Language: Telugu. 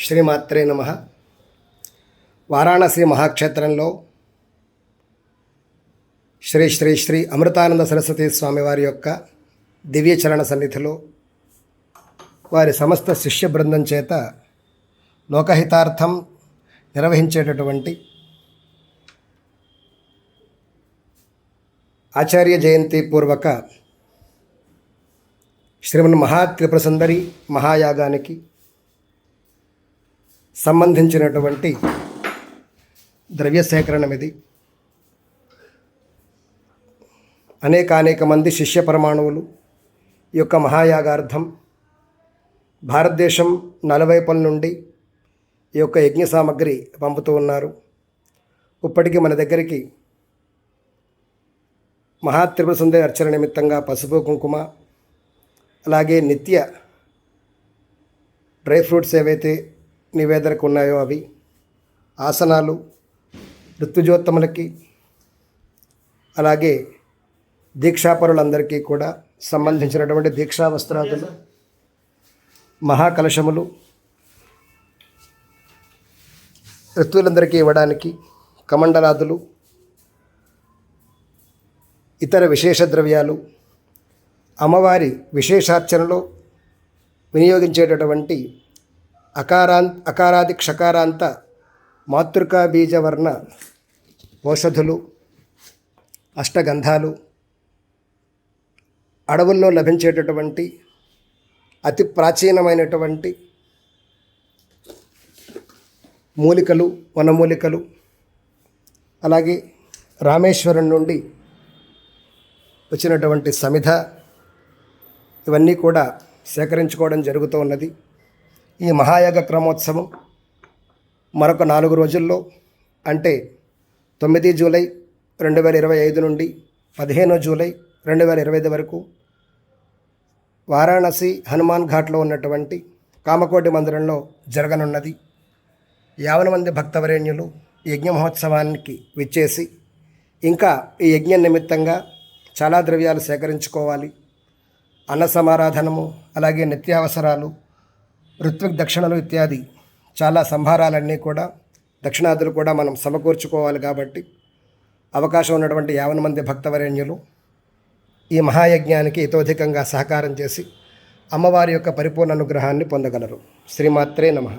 శ్రీమాత్రే నమ. వారాణసి మహాక్షేత్రంలో శ్రీ శ్రీ శ్రీ అమృతానంద సరస్వతి స్వామి వారి యొక్క దివ్యచరణ సన్నిధిలో వారి సమస్త శిష్య బృందం చేత లోకహితార్థం నిర్వహించేటటువంటి ఆచార్య జయంతి పూర్వక శ్రీమన్ మహాత్రిపురసుందరి మహాయాగానికి సంబంధించినటువంటి ద్రవ్య సేకరణం ఇది అనేకానేక మంది శిష్య పరమాణువులు ఈ యొక్క మహాయాగార్థం. భారతదేశం నలువైపుల నుండి ఈ యొక్క యజ్ఞ సామగ్రి పంపుతూ ఉన్నారు. ఇప్పటికీ మన దగ్గరికి మహాత్రిపుర సుందరి అర్చన నిమిత్తంగా పసుపు కుంకుమ అలాగే నిత్య డ్రై ఫ్రూట్స్ ఏవైతే నివేదనకు ఉన్నాయో అవి ఆసనాలు ఋతుజోత్తములకి అలాగే దీక్షాపరులందరికీ కూడా సంబంధించినటువంటి దీక్షా వస్త్రాదులు మహాకలశములు ఋతువులందరికీ ఇవ్వడానికి కమండలాదులు ఇతర విశేష ద్రవ్యాలు అమ్మవారి విశేషార్చనలో వినియోగించేటటువంటి అకారాంత్ అకారాది క్షకారాంత మాతృకా బీజవర్ణ ఔషధులు అష్టగంధాలు అడవుల్లో లభించేటటువంటి అతి ప్రాచీనమైనటువంటి మూలికలు వనమూలికలు అలాగే రామేశ్వరం నుండి వచ్చినటువంటి సమిధ ఇవన్నీ కూడా సేకరించుకోవడం జరుగుతూ ఉన్నది. ఈ మహాయాగ క్రమోత్సవం మరొక నాలుగు రోజుల్లో అంటే తొమ్మిది జూలై రెండు వేల ఇరవై ఐదు నుండి పదిహేను జూలై రెండు వేల ఇరవై ఐదు వరకు వారాణసి హనుమాన్ ఘాట్లో ఉన్నటువంటి కామకోటి మందిరంలో జరగనున్నది. యావన మంది భక్తవరేణ్యులు యజ్ఞ మహోత్సవానికి విచ్చేసి ఇంకా ఈ యజ్ఞ నిమిత్తంగా చాలా ద్రవ్యాలు సేకరించుకోవాలి. అన్న సమారాధనము అలాగే నిత్యావసరాలు ఋత్విక్ దక్షిణలు ఇత్యాది చాలా సంభారాలన్నీ కూడా దక్షిణాదులు కూడా మనం సమకూర్చుకోవాలి కాబట్టి అవకాశం ఉన్నటువంటి యావన మంది భక్తవరేణ్యులు ఈ మహాయజ్ఞానికి ఇతోధికంగా సహకారం చేసి అమ్మవారి యొక్క పరిపూర్ణ అనుగ్రహాన్ని పొందగలరు. శ్రీమాత్రే నమః.